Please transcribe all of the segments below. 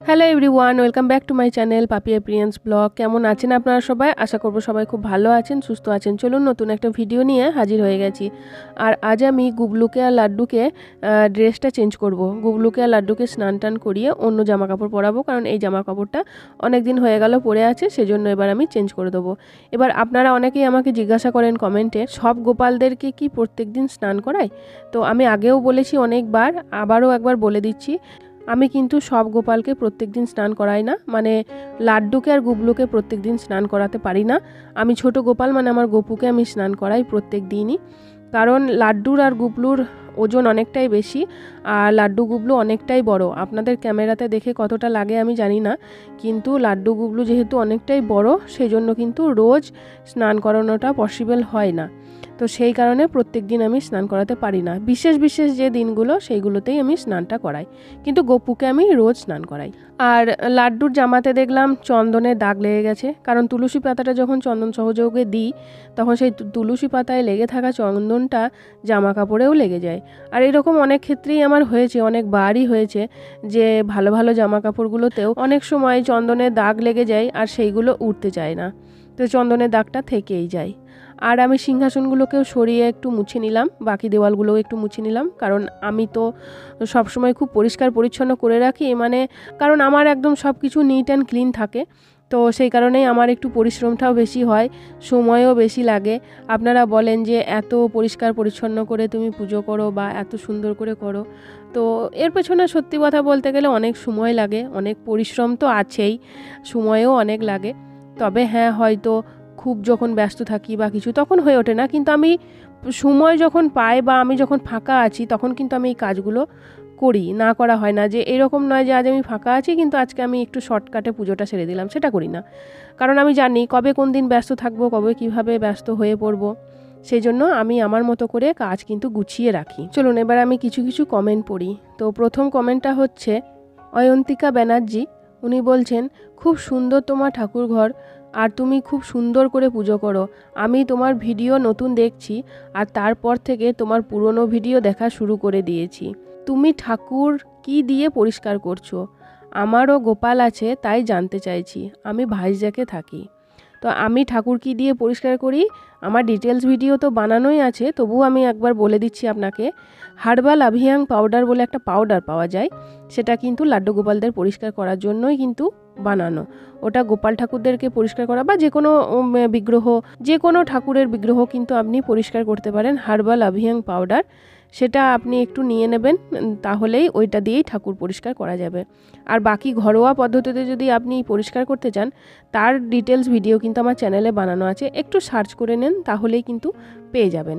Hello everyone welcome back to my channel পাপি অ্যাপ্রিয়েন্স blog কেমন আছেন আপনারা সবাই? আশা করব সবাই খুব ভালো আছেন, সুস্থ আছেন। চলুন নতুন একটা ভিডিও নিয়ে হাজির হয়ে গেছি। আর আজ আমি গুবলুকে আর লাড্ডুকে ড্রেসটা চেঞ্জ করব। গুবলুকে আর লাড্ডুকে স্নান টান করিয়ে অন্য জামা কাপড় পরাবো, কারণ এই জামা কাপড়টা অনেক দিন হয়ে গেল পরে আছে, সেজন্য এবার আমি চেঞ্জ করে দেবো। এবার আপনারা অনেকেই আমাকে জিজ্ঞাসা করেন কমেন্টে, সব গোপালদেরকে কি প্রত্যেক দিন স্নান করায়? তো আমি আগেও বলেছি অনেকবার, আবারও একবার বলে দিচ্ছি আমি কিন্তু সব গোপালকে প্রত্যেক দিন স্নান করাই না মানে লাড্ডুকে আর গুবলুকে প্রত্যেক দিন স্নান করাতে পারি না। আমি ছোট গোপাল মানে আমার গপুকে আমি স্নান করাই প্রত্যেক দিনই কারণ লাড্ডুর আর গুবলুর ওজন অনেকটাই বেশি, আর লাড্ডু গুবলু অনেকটাই বড়। আপনাদের ক্যামেরাতে দেখে কতটা লাগে আমি জানি না, কিন্তু লাড্ডু গুবলু যেহেতু অনেকটাই বড় সেই জন্য কিন্তু রোজ স্নান করানোটা পসিবল হয় না। তো সেই কারণে প্রত্যেক দিন আমি স্নান করাতে পারি না। বিশেষ বিশেষ যে দিনগুলো সেইগুলোতেই আমি স্নানটা করাই। কিন্তু গপুকে আমি রোজ স্নান করাই। আর লাড্ডুর জামাতে দেখলাম চন্দনের দাগ লেগে গেছে। কারণ তুলসী পাতাটা যখন চন্দন সহযোগে দিই, তখন সেই তুলসী পাতায় লেগে থাকা চন্দনটা জামা কাপড়েও লেগে যায়। আর এরকম অনেক ক্ষেত্রেই আমার হয়েছে, অনেক বারই হয়েছে যে ভালো ভালো জামা কাপড়গুলোতেও অনেক সময় চন্দনের দাগ লেগে যায় আর সেইগুলো উঠতে চায় না। তো চন্দনের দাগটা থেকেই যায়। আর আমি সিংহাসনগুলোকেও সরিয়ে একটু মুছে নিলাম, বাকি দেওয়ালগুলোও একটু মুছে নিলাম। কারণ আমি তো সবসময় খুব পরিষ্কার পরিচ্ছন্ন করে রাখি মানে কারণ আমার একদম সব কিছু নিট অ্যান্ড ক্লিন থাকে। তো সেই কারণেই আমার একটু পরিশ্রমটাও বেশি হয়, সময়ও বেশি লাগে। আপনারা বলেন যে এত পরিষ্কার পরিচ্ছন্ন করে তুমি পুজো করো বা এত সুন্দর করে করো। তো এর পেছনে সত্যি কথা বলতে গেলে অনেক সময় লাগে, অনেক পরিশ্রম তো আছেই, সময়ও অনেক লাগে। তবে হ্যাঁ হয়তো খুব যখন ব্যস্ত থাকি বা কিছু, তখন হয়ে ওঠে না। কিন্তু আমি সময় যখন পাই বা আমি যখন ফাঁকা আছি, তখন কিন্তু আমি এই কাজগুলো করি। না করা হয় না যে এরকম নয় যে আজ আমি ফাঁকা আছি, কিন্তু আজকে আমি একটু শর্টকাটে পুজোটা সেরে দিলাম, সেটা করি না। কারণ আমি জানি কবে কোন দিন ব্যস্ত থাকব, কবে কীভাবে ব্যস্ত হয়ে পড়ব সেই জন্য আমি আমার মতো করে কাজ কিন্তু গুছিয়ে রাখি। চলুন, এবার আমি কিছু কিছু কমেন্ট পড়ি। তো প্রথম কমেন্টটা হচ্ছে অয়ন্তিকা ব্যানার্জি। উনি বলছেন, খুব সুন্দর তোমার ঠাকুর ঘর আর তুমি খুব সুন্দর করে পুজো করো। আমি তোমার ভিডিও নতুন দেখছি আর তারপর থেকে তোমার পুরনো ভিডিও দেখা শুরু করে দিয়েছি। তুমি ঠাকুর কি দিয়ে পরিষ্কার করছ? আমারও গোপাল আছে, তাই জানতে চাইছি। আমি ভাইজাকে থাকি। তো আমি ঠাকুর কি দিয়ে পরিষ্কার করি? আমার ডিটেলস ভিডিও তো বানানোই আছে, তবুও আমি একবার বলে দিচ্ছি আপনাকে। হার্বাল আভিয়াং পাউডার বলে একটা পাউডার পাওয়া যায়। সেটা কিন্তু লাড্ডু গোপালদের পরিষ্কার করার জন্যই কিন্তু বানানো। ওটা গোপাল ঠাকুরদেরকে পরিষ্কার করা বা যে কোনো বিগ্রহ, যে কোনো ঠাকুরের বিগ্রহ কিন্তু আপনি পরিষ্কার করতে পারেন। হার্বাল আভিয়াং পাউডার, সেটা আপনি একটু নিয়ে নেবেন, তাহলেই ওইটা দিয়েই ঠাকুর পরিষ্কার করা যাবে। আর বাকি ঘরোয়া পদ্ধতিতে যদি আপনি পরিষ্কার করতে চান, তার ডিটেলস ভিডিও কিন্তু আমার চ্যানেলে বানানো আছে। একটু সার্চ করে নেন, তাহলেই কিন্তু পেয়ে যাবেন।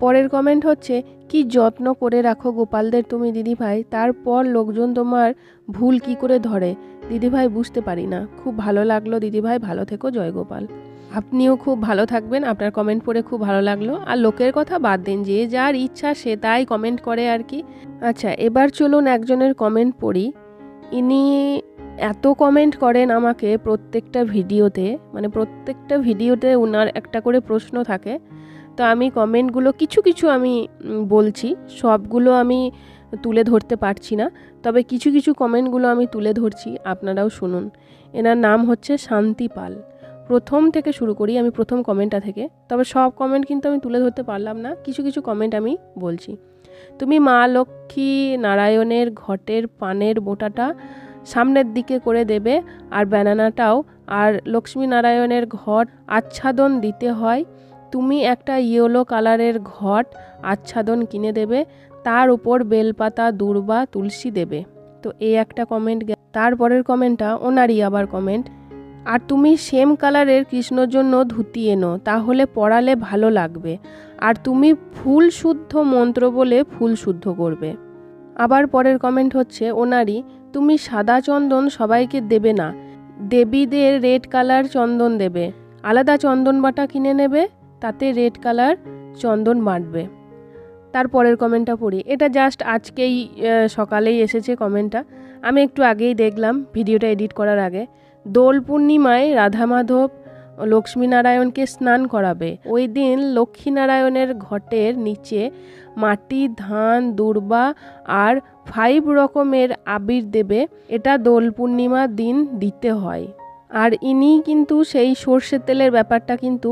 পরের কমেন্ট হচ্ছে, কি যত্ন করে রাখো গোপালদের তুমি দিদিভাই? তারপর লোকজন তোমার ভুল কি করে ধরে? দিদিভাই বুঝতে পারি না। খুব ভালো লাগল। দিদিভাই, ভালো থেকো। জয়গোপাল আপনিও খুব ভালো থাকবেন। আপনার কমেন্ট পড়ে খুব ভালো লাগল। আর লোকের কথা বাদ দিন। যে যার ইচ্ছা সে তাই কমেন্ট করে আর কি। আচ্ছা এবার চলুন একজনের কমেন্ট পড়ি। ইনি এত কমেন্ট করেন আমাকে প্রত্যেকটা ভিডিওতে। মানে প্রত্যেকটা ভিডিওতে ওনার একটা করে প্রশ্ন থাকে। তো আমি কমেন্টগুলো কিছু কিছু আমি বলছি। সবগুলো আমি তুলে ধরতে পারছি না, তবে কিছু কিছু কমেন্টগুলো আমি তুলে ধরছি, আপনারাও শুনুন। এনার নাম হচ্ছে শান্তি পাল। প্রথম থেকে শুরু করি, আমি প্রথম কমেন্টটা থেকে, তবে সব কমেন্ট কিন্তু আমি তুলে ধরতে পারলাম না, কিছু কিছু কমেন্ট আমি বলছি। তুমি মা লক্ষ্মী নারায়ণের ঘটের পানের মোটাটা সামনের দিকে করে দেবে, আর ব্যানানাটাও, আর লক্ষ্মী নারায়ণের ঘট আচ্ছাদন দিতে হয়, তুমি একটা ইয়েলো কালারের ঘট আচ্ছাদন কিনে দেবে তার উপর বেলপাতা, দূর্বা, তুলসী দেবে। তো এই একটা কমেন্ট তারপরের কমেন্টটা ওনারই আবার কমেন্ট আর তুমি সেম কালারের কৃষ্ণর জন্য ধুতি এনো, তাহলে পড়ালে ভালো লাগবে। আর তুমি ফুল শুদ্ধ মন্ত্র বলে ফুল শুদ্ধ করবে। আবার পরের কমেন্ট হচ্ছে ওনারই, তুমি সাদা চন্দন সবাইকে দেবে না, দেবীদের রেড কালার চন্দন দেবে। আলাদা চন্দন বাটা কিনে নেবে, তাতে রেড কালার চন্দন বাটবে। তারপরের কমেন্টটা পড়ি। এটা জাস্ট আজকেই সকালেই এসেছে কমেন্টটা আমি একটু আগেই দেখলাম ভিডিওটা এডিট করার আগে। দোল পূর্ণিমায় রাধা মাধব লক্ষ্মীনারায়ণকে স্নান করাবে। ওই দিন লক্ষ্মীনারায়ণের ঘটের নিচে মাটি, ধান, দূর্বা আর ফাইভ রকমের আবির দেবে। এটা দোল পূর্ণিমার দিন দিতে হয়। আর ইনি কিন্তু সেই সর্ষের তেলের ব্যাপারটা কিন্তু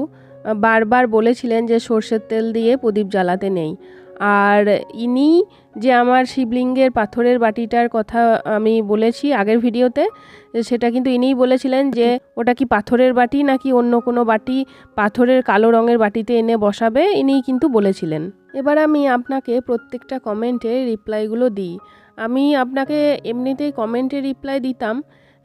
বারবার বলেছিলেন যে সর্ষের তেল দিয়ে প্রদীপ জ্বালাতে নেই। আর ইনি যে আমার শিবলিঙ্গের পাথরের বাটিটার কথা আমি বলেছি আগের ভিডিওতে, সেটা কিন্তু ইনিই বলেছিলেন যে ওটা কি পাথরের বাটি নাকি অন্য কোনো বাটি পাথরের কালো রঙের বাটিতে এনে বসাবে, ইনিই কিন্তু বলেছিলেন। এবার আমি আপনাকে প্রত্যেকটা কমেন্টে রিপ্লাইগুলো দিই। আমি আপনাকে এমনিতেই কমেন্টে রিপ্লাই দিতাম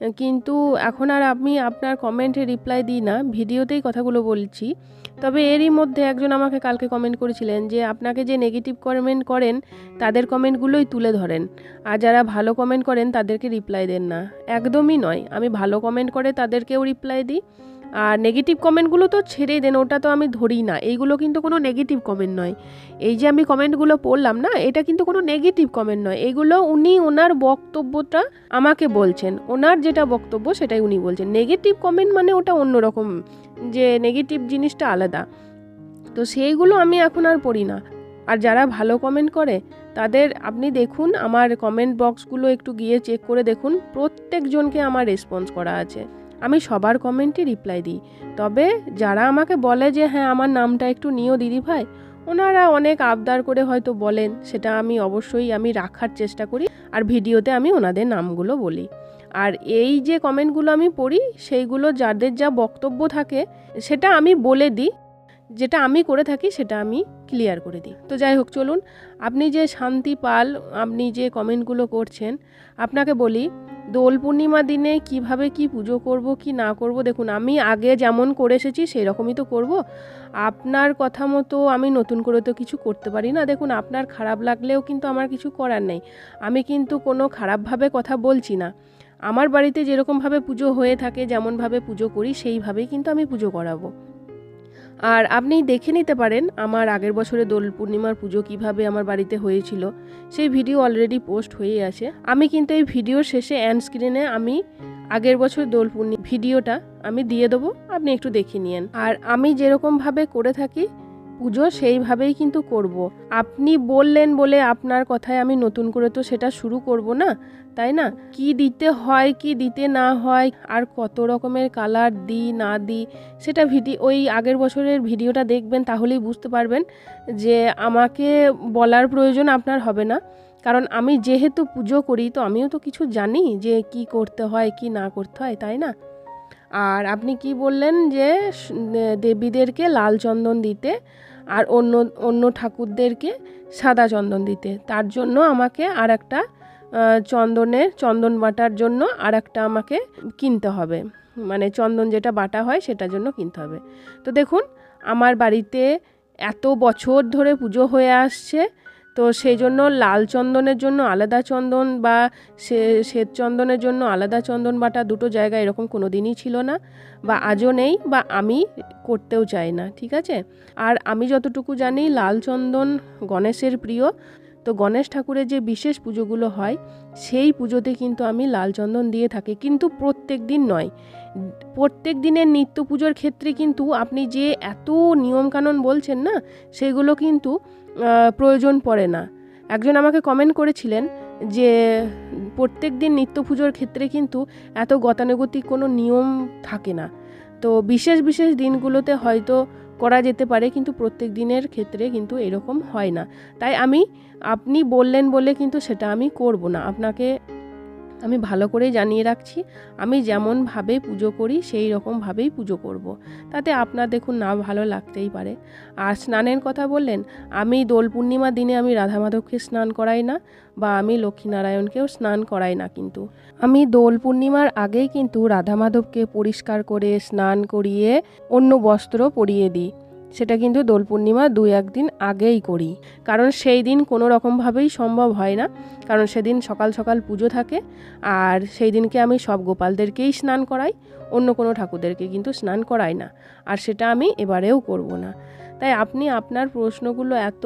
কিন্তু এখন আর আমি আপনার কমেন্টে রিপ্লাই দিই না, ভিডিওতেই কথাগুলো বলছি। তবে এরই মধ্যে একজন আমাকে কালকে কমেন্ট করেছিলেন যে আপনাকে যে নেগেটিভ কমেন্ট করেন, তাদের কমেন্টগুলোই তুলে ধরেন। আর যারা ভালো কমেন্ট করেন, তাদেরকে রিপ্লাই দেন না। একদমই নয়। আমি ভালো কমেন্ট করে তাদেরকেও রিপ্লাই দিই। আর নেগেটিভ কমেন্টগুলো তো ছেড়েই দেন, ওটা তো আমি ধরি না। এইগুলো কিন্তু কোনো নেগেটিভ কমেন্ট নয়। এই যে আমি কমেন্টগুলো পড়লাম না, এটা কিন্তু কোনো নেগেটিভ কমেন্ট নয়। এগুলো উনি ওনার বক্তব্যটা আমাকে বলছেন। ওনার যেটা বক্তব্য সেটাই উনি বলছেন। নেগেটিভ কমেন্ট মানে ওটা অন্যরকম যে নেগেটিভ জিনিসটা আলাদা। তো সেইগুলো আমি এখন আর পড়ি না। আর যারা ভালো কমেন্ট করে, তাদের আপনি দেখুন, আমার কমেন্ট বক্সগুলো একটু গিয়ে চেক করে দেখুন। প্রত্যেকজনকে আমার রেসপন্স করা আছে। আমি সবার কমেন্টে রিপ্লাই দিই। তবে যারা আমাকে বলে যে হ্যাঁ আমার নামটা একটু নিও দিদি ভাই ওনারা অনেক আবদার করে হয়তো বলেন, সেটা আমি অবশ্যই আমি রাখার চেষ্টা করি আর ভিডিওতে আমি ওনাদের নামগুলো বলি। আর এই যে কমেন্টগুলো আমি পড়ি, সেইগুলো যাদের যা বক্তব্য থাকে, সেটা আমি বলে দিই, যেটা আমি করে থাকি, সেটা আমি ক্লিয়ার করে দিই। তো যাই হোক, চলুন, আপনি যে শান্তি পাল, আপনি যে কমেন্টগুলো করছেন, আপনাকে বলি দোল পূর্ণিমা দিনে কীভাবে কি পুজো করব, কি না করব, দেখুন, আমি আগে যেমন করে এসেছি সেই রকমই তো করব। আপনার কথা মতো আমি নতুন করে তো কিছু করতে পারি না। দেখুন, আপনার খারাপ লাগলেও কিন্তু আমার কিছু করার নেই। আমি কিন্তু কোনো খারাপভাবে কথা বলছি না। আমার বাড়িতে যেরকমভাবে পুজো হয়ে থাকে, যেমনভাবে পুজো করি, সেইভাবেই কিন্তু আমি পুজো করাবো। আর আপনি দেখে নিতে পারেন আমার আগের বছরে দোল পূর্ণিমার পুজো কীভাবে আমার বাড়িতে হয়েছিল। সেই ভিডিও অলরেডি পোস্ট হয়ে আছে। আমি কিন্তু এই ভিডিওর শেষে অ্যান্ড স্ক্রিনে আমি আগের বছর দোল পূর্ণিমা ভিডিওটা আমি দিয়ে দেবো, আপনি একটু দেখে নিন আর আমি যেরকমভাবে করে থাকি পুজো সেইভাবেই কিন্তু করব। আপনি বললেন বলে আপনার কথায় আমি নতুন করে তো সেটা শুরু করব না, তাই না? কি দিতে হয়, কি দিতে না হয়, আর কত রকমের কালার দিই, না দিই, সেটা ভিডিও ওই আগের বছরের ভিডিওটা দেখবেন তাহলেই বুঝতে পারবেন যে আমাকে বলার প্রয়োজন আপনার হবে না। কারণ আমি যেহেতু পুজো করি, তো আমিও তো কিছু জানি যে কি করতে হয়, কি না করতে হয়, তাই না? আর আপনি কি বললেন যে দেবীদেরকে লাল চন্দন দিতে? আর অন্য অন্য ঠাকুরদেরকে সাদা চন্দন দিতে। তার জন্য আমাকে আর একটা চন্দনের, চন্দন বাটার জন্য আর একটা আমাকে কিনতে হবে। মানে চন্দন যেটা বাটা হয় সেটার জন্য কিনতে হবে। তো দেখুন, আমার বাড়িতে এত বছর ধরে পুজো হয়ে আসছে। তো সেই জন্য লাল চন্দনের জন্য আলাদা চন্দন বা শ্বেত চন্দনের জন্য আলাদা চন্দন বাটা দুটো জায়গা এরকম কোনো দিনই ছিল না বা আজও নেই বা আমি করতেও চাই না, ঠিক আছে? আর আমি যতটুকু জানি লাল চন্দন গণেশের প্রিয়। তো গণেশ ঠাকুরের যে বিশেষ পুজোগুলো হয়, সেই পুজোতে কিন্তু আমি লাল চন্দন দিয়ে থাকি। কিন্তু প্রত্যেক দিন নয়। প্রত্যেক দিনের নিত্য পুজোর ক্ষেত্রে কিন্তু আপনি যে এত নিয়মকানুন বলছেন না, সেগুলো কিন্তু প্রয়োজন পড়ে না। একজন আমাকে কমেন্ট করেছিলেন যে, প্রত্যেক দিন নিত্য পুজোর ক্ষেত্রে কিন্তু এত গতানুগতিক কোনো নিয়ম থাকে না। তো বিশেষ বিশেষ দিনগুলোতে হয়তো করা যেতে পারে, কিন্তু প্রত্যেক দিনের ক্ষেত্রে কিন্তু এরকম হয় না। তাই আমি, আপনি বললেন বলে কিন্তু সেটা আমি করব না। আপনাকে আমি ভালো করে জানিয়ে রাখছি, আমি যেমনভাবে পুজো করি, সেই রকমভাবেই পুজো করব। তাতে আপনার দেখুন না ভালো লাগতেই পারে। আর স্নানের কথা বললেন, আমি দোল পূর্ণিমার দিনে আমি রাধা মাধবকে স্নান করাই না, বা আমি লক্ষ্মীনারায়ণকেও স্নান করাই না কিন্তু। আমি দোল পূর্ণিমার আগেই কিন্তু রাধা মাধবকে পরিষ্কার করে স্নান করিয়ে অন্য বস্ত্র পরিয়ে দিই। সেটা কিন্তু দোল পূর্ণিমা দুই একদিন আগেই করি। কারণ সেই দিন কোনো রকমভাবেই সম্ভব হয় না। কারণ সেদিন সকাল সকাল পুজো থাকে আর সেই দিনকে আমি সব গোপালদেরকেই স্নান করাই, অন্য কোনো ঠাকুরদেরকে কিন্তু স্নান করাই না। আর সেটা আমি এবারেও করব না। তাই আপনি আপনার প্রশ্নগুলো এত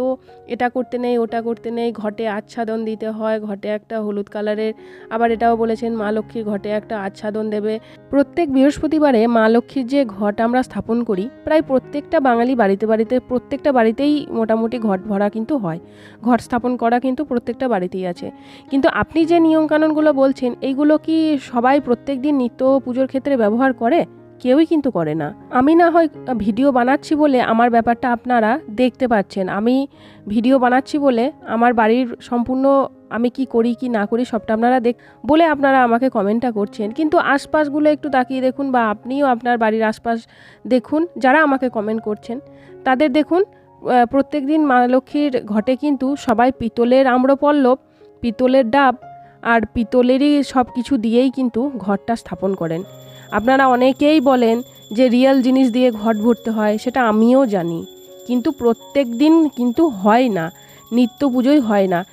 এটা করতে নেই, ওটা করতে নেই, ঘটে আচ্ছাদন দিতে হয়, ঘটে একটা হলুদ কালারের, আবার এটাও বলেছেন মা লক্ষ্মীর ঘটে একটা আচ্ছাদন দেবে। প্রত্যেক বৃহস্পতিবারে মা লক্ষ্মীর যে ঘট আমরা স্থাপন করি, প্রায় প্রত্যেকটা বাঙালি বাড়িতে বাড়িতে, প্রত্যেকটা বাড়িতেই মোটামুটি ঘট ভরা কিন্তু হয়। ঘট স্থাপন করা কিন্তু প্রত্যেকটা বাড়িতেই আছে। কিন্তু আপনি যে নিয়মকানুনগুলো বলছেন, এইগুলো কি সবাই প্রত্যেক দিন নিত্য পুজোর ক্ষেত্রে ব্যবহার করে? কেউই কিন্তু করে না। আমি না হয় ভিডিও বানাচ্ছি বলে আমার ব্যাপারটা আপনারা দেখতে পাচ্ছেন। আমি ভিডিও বানাচ্ছি বলে আমার বাড়ির সম্পূর্ণ আমি কি করি, কি না করি সবটা আপনারা দেখ, বলে আপনারা আমাকে কমেন্টটা করছেন। কিন্তু আশপাশগুলো একটু তাকিয়ে দেখুন বা আপনিও আপনার বাড়ির আশপাশ দেখুন, যারা আমাকে কমেন্ট করছেন। তাদের দেখুন প্রত্যেক দিন মা লক্ষ্মীর ঘটে কিন্তু সবাই পিতলের আম্রপল্লব, পিতলের ডাব আর পিতলেরই সব কিছু দিয়েই কিন্তু ঘরটা স্থাপন করেন। আপনারা অনেকেই বলেন যে রিয়েল জিনিস দিয়ে ঘট ভরতে হয়, সেটা আমিও জানি। কিন্তু প্রত্যেক দিন কিন্তু হয় না, নিত্য পুজোই হয় না।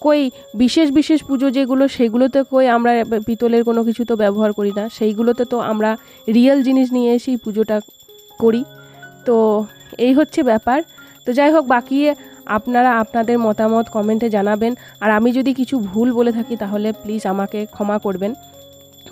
কই, বিশেষ বিশেষ পুজো যেগুলো, সেগুলোতে কই আমরা পিতলের কোনো কিছু তো ব্যবহার করি না, সেইগুলোতে তো আমরা রিয়েল জিনিস নিয়ে এসেই পুজোটা করি। তো এই হচ্ছে ব্যাপার। তো যাই হোক, বাকি আপনারা আপনাদের মতামত কমেন্টে জানাবেন। আর আমি যদি কিছু ভুল বলে থাকি, তাহলে প্লিজ আমাকে ক্ষমা করবেন।